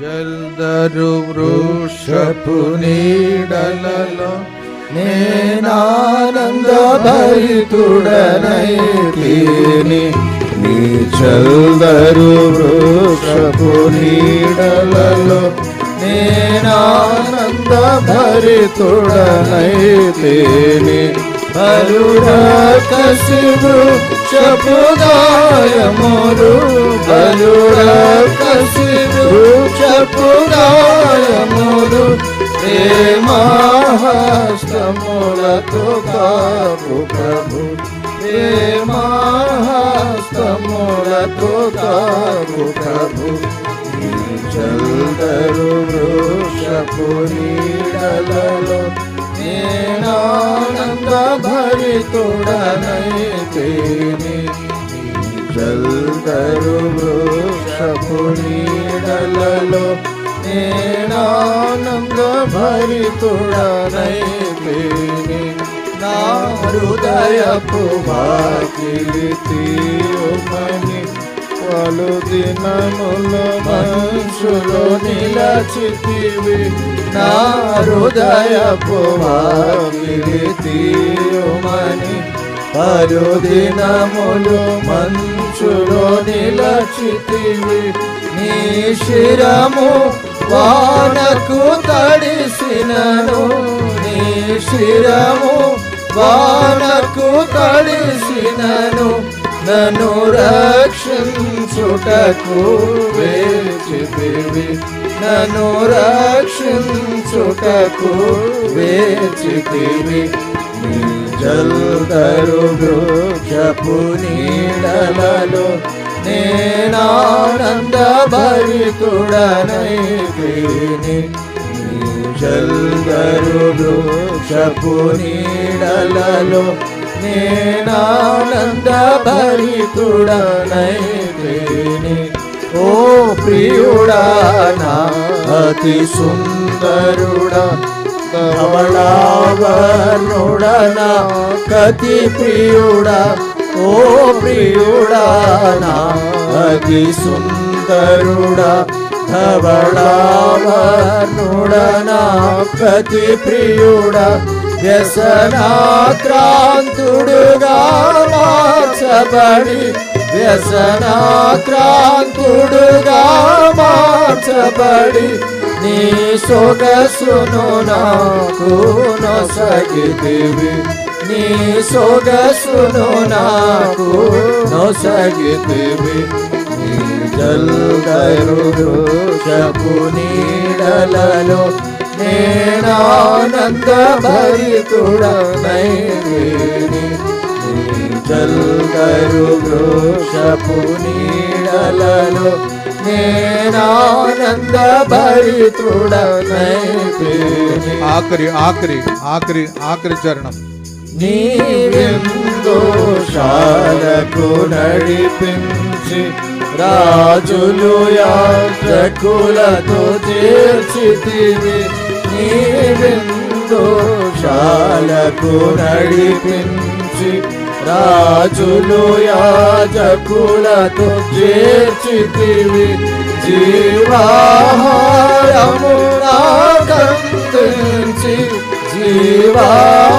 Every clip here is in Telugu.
జల్దరు వృషపు నీడలలో నేనానంద భరితుడనైతిని నీ చల్దరు వృషపు నీడలలో నేనానంద భరితుడనైతిని బలురకసి వృక్షపు గాయములు బలురకసి వృక్షపు గాయములు ప్రేమాహస్తములతో కాపు ప్రభు ప్రేమాహస్తములతో కాపు ప్రభు. చందరు చల్దరు వృషపు నీడలలో నేనానంద భరితుడనైతేని చల్దరు వృషపు నీడలలో నేనానంద భరితుడనైతేని నా హృదయపు వాకిలి తీయుమని పలు దినములు మనుషులు నిలచితివి. నా హృదయపు వాకిలి తీయుమని పలు దినములు మనుషులు నిలచితివి. నీ శిరము వానకు తడిసినను. నీ శిరము వానకు తడిసినను. నన్ను రక్షించుటకు వేచితివి. నన్ను రక్షించుటకు వేచితివి. నీ జల్దరు వృక్షపు నీడలలో నేనానంద భరితుడనైతిని నీ జల్దరు వృక్షపు నీడలలో నేనానంద భరితుడనైతిని ఓ ప్రియుడా నా అతి సుందరుడా కమలావర్ణుడనా కతి ప్రియుడా. ఓ ప్రియుడా నా అతి సుందరుడా ధవళావర్ణుడనా కతి ప్రియుడా. వ్యసనాక్రాంతుడుగా మార్చబడి వ్యసనాక్రాంతుడుగా మార్చబడి నీ సొగసును నాకు నొసగితివి. నీ సొగసును నాకు నొసగితివి. నీ జల్దరు వృషపు నీడలలో నేనానంద భరితుడనైతిని నీ జల్దరు వృషపు నీడలలో నేనానంద భరితుడనైతిని ఆఖరి ఆఖరి ఆఖరి ఆఖరి చరణం. నీవెందోషాలకు నడిపించి రాజులు యాత్రకులతో చేర్చితివి నీవెందోషాలకు నడిపించి రాజులు యాజకులతో చేర్చితివి. జీవాహారము నాకందించి జీవాహారము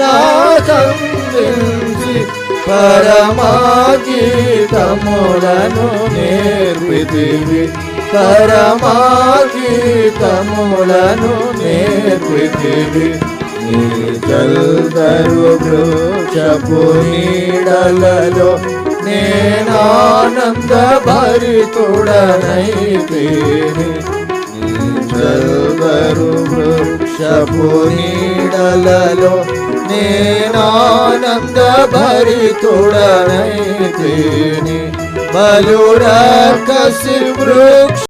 నాకందించి పరమాగీతములను నేర్పితివి. పరమాగీతములను నేర్పితివి. నీ వృక్షపు నీడలలో నేనానంద భరితుడనైతేని నీ జల్దరు వృక్షపు నీడలలో నేనానంద భరితుడనైతేని బలురకసి వృక్ష